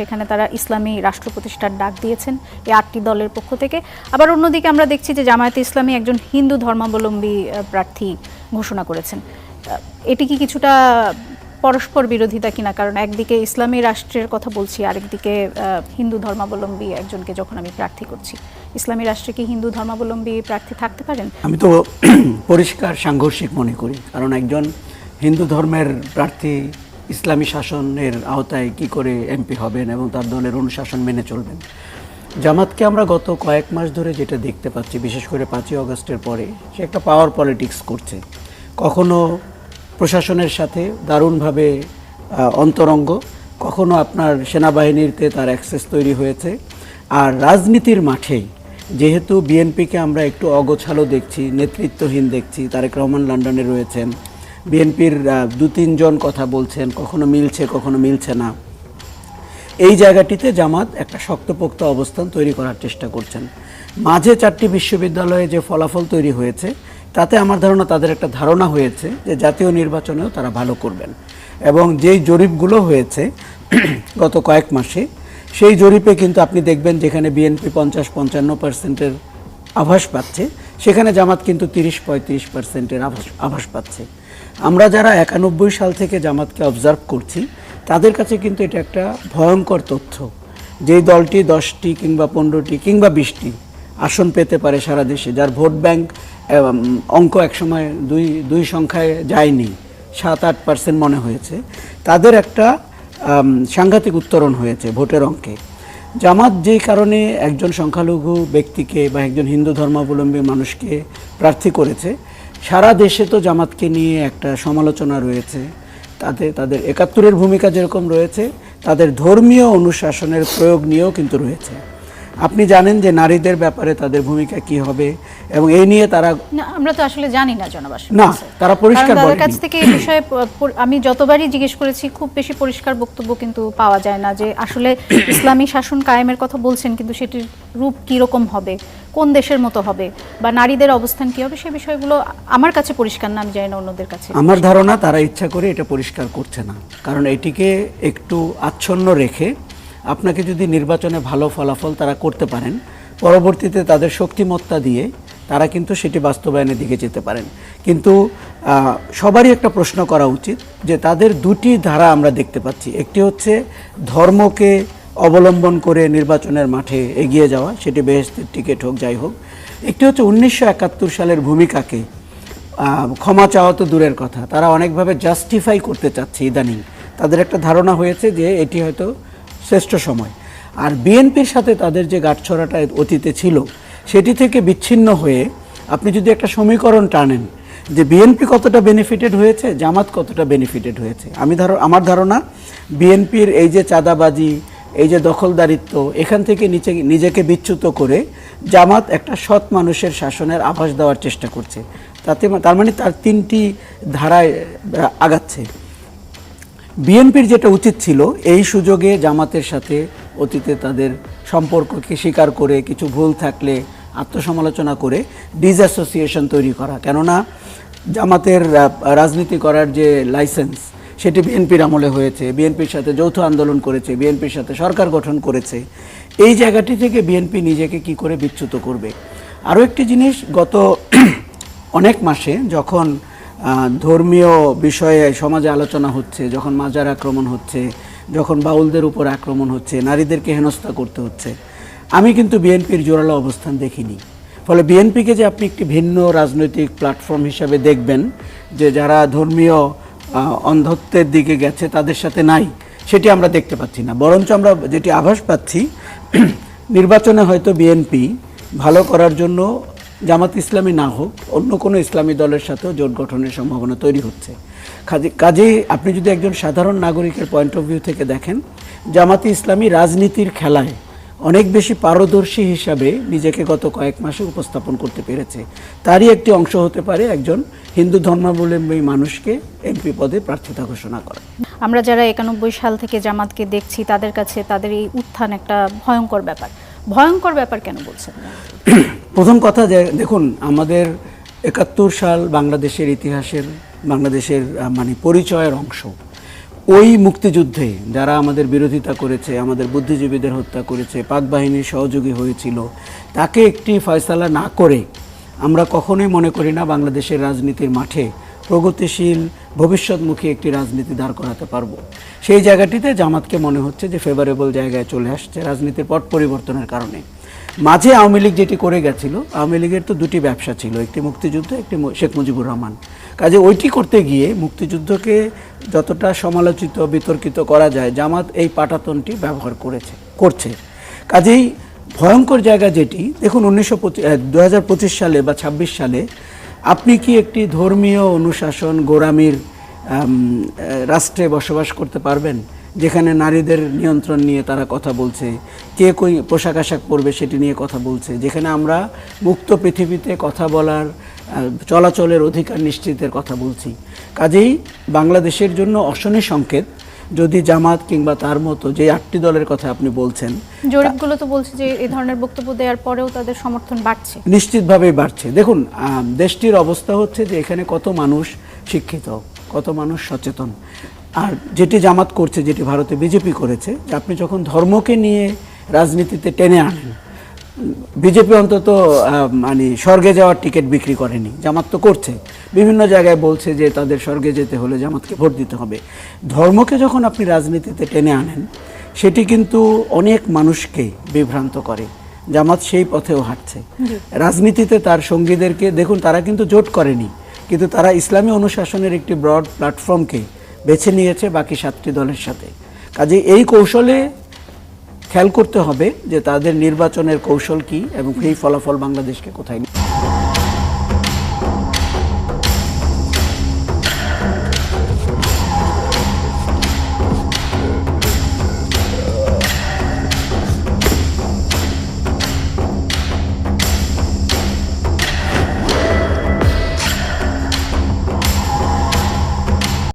সেখানে তারা ইসলামী রাষ্ট্র প্রতিষ্ঠার ডাক দিয়েছেন এই আটটি দলের পক্ষ থেকে। আবার অন্যদিকে আমরা দেখছি যে জামায়াতে ইসলামী একজন হিন্দু ধর্মাবলম্বী প্রার্থী ঘোষণা করেছেন। এটি কি কিছুটা পরস্পর বিরোধিতা কিনা? কারণ একদিকে ইসলামী রাষ্ট্রের কথা বলছি, আরেকদিকে হিন্দু ধর্মাবলম্বী একজনকে যখন আমি প্রার্থী করছি। ইসলামী রাষ্ট্রে কি হিন্দু ধর্মাবলম্বী প্রার্থী থাকতে পারেন? আমি তো পরিষ্কার সাংঘর্ষিক মনে করি। কারণ একজন হিন্দু ধর্মের প্রার্থী ইসলামী শাসনের আওতায় কি করে এমপি হবেন এবং তার দলের অনুশাসন মেনে চলবেন? জামাতকে আমরা গত কয়েক মাস ধরে যেটা দেখতে পাচ্ছি, বিশেষ করে পাঁচই অগস্টের পরে, সে একটা পাওয়ার পলিটিক্স করছে। কখনো প্রশাসনের সাথে দারুণভাবে অন্তরঙ্গ, কখনো আপনার সেনাবাহিনীতে তার অ্যাক্সেস তৈরি হয়েছে। আর রাজনীতির মাঠেই, যেহেতু বিএনপিকে আমরা একটু অগোছালো দেখছি, নেতৃত্বহীন দেখছি, তারেক রহমান লন্ডনে রয়েছেন বিএনপির দু তিনজন কথা বলছেন, কখনো মিলছে কখনো মিলছে না। এই জায়গাটিতে জামাত একটা শক্তপোক্ত অবস্থান তৈরি করার চেষ্টা করছেন। মাঝে চারটি বিশ্ববিদ্যালয়ে যে ফলাফল তৈরি হয়েছে, তাতে আমার ধারণা তাদের একটা ধারণা হয়েছে যে জাতীয় নির্বাচনেও তারা ভালো করবেন। এবং যেই জরিপগুলো হয়েছে গত কয়েক মাসে, সেই জরিপে কিন্তু আপনি দেখবেন যেখানে বিএনপি পঞ্চাশ, পঞ্চান্ন পার্সেন্টের আভাস পাচ্ছে, সেখানে জামাত কিন্তু তিরিশ, পঁয়ত্রিশ পার্সেন্টের আভাস আভাস পাচ্ছে। আমরা যারা একানব্বই সাল থেকে জামাতকে অবজার্ভ করছি, তাদের কাছে কিন্তু এটা একটা ভয়ঙ্কর তথ্য যেই দলটি দশটি কিংবা পনেরোটি কিংবা বিশটি আসন পেতে পারে সারা দেশে, যার ভোট ব্যাংক অঙ্ক একসময় দুই দুই সংখ্যায় যায়নি, সাত, আট পার্সেন্ট মনে হয়েছে। তাদের একটা সাংঘাতিক উত্তরণ হয়েছে ভোটের অঙ্কে। জামাত যেই কারণে একজন সংখ্যালঘু ব্যক্তিকে বা একজন হিন্দু ধর্মাবলম্বী মানুষকে প্রার্থী করেছে সারা দেশে তো জামাতকে নিয়ে একটা সমালোচনা রয়েছে। তাতে তাদের একাত্তরের ভূমিকা যেরকম রয়েছে তাদের ধর্মীয় অনুশাসনের প্রয়োগ নিয়েও কিন্তু রয়েছে। আপনি জানেন যে নারীদের ব্যাপারে তাদের ভূমিকা কি হবে এবং এই নিয়ে তারা না আমরা তো আসলে জানি না জনাব আশরাফ। না, তারা পরিষ্কার বলেনি। কাছ থেকে এই বিষয়ে আমি যতবারই জিজ্ঞেস করেছি খুব বেশি পরিষ্কার বক্তব্য কিন্তু পাওয়া যায় না যে আসলে ইসলামী শাসন কায়েমের কথা বলছেন কিন্তু সেটির রূপ কি রকম হবে। কোন দেশের মতো হবে বা নারীদের অবস্থান কি হবে সে বিষয়গুলো আমার কাছে পরিষ্কার না, আমি জানি না অন্যদের কাছে। আমার ধারণা তারা ইচ্ছা করে এটা পরিষ্কার করছে না। কারণ এটিকে একটু আচ্ছন্ন রেখে আপনাকে যদি নির্বাচনে ভালো ফলাফল তারা করতে পারেন, পরবর্তীতে তাদের শক্তিমত্তা দিয়ে তারা কিন্তু সেটি বাস্তবায়নের দিকে যেতে পারেন। কিন্তু সবারই একটা প্রশ্ন করা উচিত যে তাদের দুটি ধারা আমরা দেখতে পাচ্ছি। একটি হচ্ছে ধর্মকে অবলম্বন করে নির্বাচনের মাঠে এগিয়ে যাওয়া, সেটি বেহেস্তের টিকিট হোক, যাই হোক। একটি হচ্ছে উনিশশো একাত্তর সালের ভূমিকাকে ক্ষমা চাওয়া তো দূরের কথা। তারা অনেকভাবে জাস্টিফাই করতে চাচ্ছে ইদানিং। তাদের একটা ধারণা হয়েছে যে এটি হয়তো শ্রেষ্ঠ সময়। আর বিএনপির সাথে তাদের যে গাঁটছড়াটা অতীতে ছিল, সেটি থেকে বিচ্ছিন্ন হয়ে আপনি যদি একটা সমীকরণ টানেন যে বিএনপি কতটা বেনিফিটেড হয়েছে, জামাত কতটা বেনিফিটেড হয়েছে। আমি ধরো, আমার ধারণা বিএনপির এই যে চাঁদাবাজি এই যে দখলদারিত্ব, এখান থেকে নিচে, নিজেকে বিচ্যুত করে জামাত একটা সৎ মানুষের শাসনের আভাস দেওয়ার চেষ্টা করছে। তাতে তার মানে তার তিনটি ধারায় আগাচ্ছে। বিএনপির যেটা উচিত ছিল, এই সুযোগে জামাতের সাথে অতীতে তাদের সম্পর্ককে স্বীকার করে, কিছু ভুল থাকলে আত্মসমালোচনা করে ডিসঅ্যাসোসিয়েশন তৈরি করা। কেননা জামাতের রাজনীতি করার যে লাইসেন্স সেটি বিএনপির আমলে হয়েছে, বিএনপির সাথে যৌথ আন্দোলন করেছে, বিএনপির সাথে সরকার গঠন করেছে। এই জায়গাটি থেকে বিএনপি নিজেকে কি করে বিচ্যুত করবে? আরও একটি জিনিস, গত অনেক মাসে যখন ধর্মীয় বিষয়ে সমাজে আলোচনা হচ্ছে, যখন মাজার আক্রমণ হচ্ছে, যখন বাউলদের উপর আক্রমণ হচ্ছে, নারীদেরকে হেনস্থা করতে হচ্ছে, আমি কিন্তু বিএনপির জোরালো অবস্থান দেখিনি। ফলে বিএনপিকে যে আপনি একটি ভিন্ন রাজনৈতিক প্ল্যাটফর্ম হিসাবে দেখবেন, যে যারা ধর্মীয় অন্ধত্বের দিকে গেছে, তাদের সাথে নাই। সেটি আমরা দেখতে পাচ্ছি না। বরঞ্চ আমরা যেটি আভাস পাচ্ছি, নির্বাচনে হয়তো বিএনপি ভালো করার জন্য জামাত ইসলামী না হোক, অন্য কোনো ইসলামী দলের সাথেও জোট গঠনের সম্ভাবনা তৈরি হচ্ছে। কাজে- আপনি যদি একজন সাধারণ নাগরিকের পয়েন্ট অফ ভিউ থেকে দেখেন, জামাতি ইসলামী রাজনীতির খেলায় অনেক বেশি পারদর্শী হিসাবে নিজেকে গত কয়েক মাসে উপস্থাপন করতে পেরেছে। তারই একটি অংশ হতে পারে একজন হিন্দু ধর্মাবলম্বী মানুষকে এমপি পদে প্রার্থিতা ঘোষণা করা। আমরা যারা একানব্বই সাল থেকে জামাতকে দেখছি তাদের কাছে তাদের এই উত্থান একটা ভয়ঙ্কর ব্যাপার। ভয়ঙ্কর ব্যাপার কেন বলছেন? প্রথম কথা যে দেখুন আমাদের একাত্তর সাল বাংলাদেশের ইতিহাসের বাংলাদেশের মানে পরিচয়ের অংশ। ওই মুক্তিযুদ্ধে যারা আমাদের বিরোধিতা করেছে, আমাদের বুদ্ধিজীবীদের হত্যা করেছে, পাক বাহিনীর সহযোগী হয়েছিল, তাকে একটি ফয়সালা না করে আমরা কখনোই মনে করি না বাংলাদেশের রাজনীতির মাঠে প্রগতিশীল, ভবিষ্যৎমুখী একটি রাজনীতি দাঁড় করাতে পারব। সেই জায়গাটিতে জামাতকে মনে হচ্ছে যে ফেভারেবল জায়গায় চলে আসছে রাজনীতির পট পরিবর্তনের কারণে। মাঝে আওয়ামী লীগ যেটি করে গেছিল, আওয়ামী লীগের তো দুটি ব্যবসা ছিল, একটি মুক্তিযুদ্ধ, একটি শেখ মুজিবুর রহমান। কাজে ওইটি করতে গিয়ে মুক্তিযুদ্ধকে যতটা সমালোচিত, বিতর্কিত করা যায়, জামাত এই পাটাতনটি ব্যবহার করেছে, করছে। কাজেই ভয়ঙ্কর জায়গা যেটি, দেখুন উনিশশো দু সালে বা ২৬ সালে আপনি কি একটি ধর্মীয় অনুশাসন গোরামির রাষ্ট্রে বসবাস করতে পারবেন? যেখানে নারীদের নিয়ন্ত্রণ নিয়ে তারা কথা বলছে, কে কই পোশাক আশাক পরবে সেটি নিয়ে কথা বলছে, যেখানে আমরা মুক্ত পৃথিবীতে কথা বলার চলাচলের অধিকার নিশ্চিতের কথা বলছি। কাজেই বাংলাদেশের জন্য অশনি সংকেত যদি জামাত কিংবা তার মতো যে আটটি দলের কথা আপনি বলছেন জরিপগুলো তো বলছে যে এই ধরনের বক্তব্য দেওয়ার পরেও তাদের সমর্থন বাড়ছে। নিশ্চিতভাবেই বাড়ছে। দেখুন দেশটির অবস্থা হচ্ছে যে এখানে কত মানুষ শিক্ষিত কত মানুষ সচেতন। আর যেটি জামাত করছে যেটি ভারতে বিজেপি করেছে আপনি যখন ধর্মকে নিয়ে রাজনীতিতে টেনে আনেন বিজেপি অন্তত মানে স্বর্গে যাওয়ার টিকিট বিক্রি করেনি জামাত তো করছে। বিভিন্ন জায়গায় বলছে যে তাদের স্বর্গে যেতে হলে জামাতকে ভোট দিতে হবে। ধর্মকে যখন আপনি রাজনীতিতে টেনে আনেন সেটি কিন্তু অনেক মানুষকে বিভ্রান্ত করে। জামাত সেই পথেও হাঁটছে। রাজনীতিতে তার সঙ্গীদেরকে দেখুন তারা কিন্তু জোট করেনি কিন্তু তারা ইসলামী অনুশাসনের একটি ব্রড প্ল্যাটফর্মকে বেছে নিয়েছে বাকি সাতটি দলের সাথে। কাজে এই কৌশলে খেয়াল করতে হবে যে তাদের নির্বাচনের কৌশল কি এবং এই ফলাফল বাংলাদেশকে কোথায়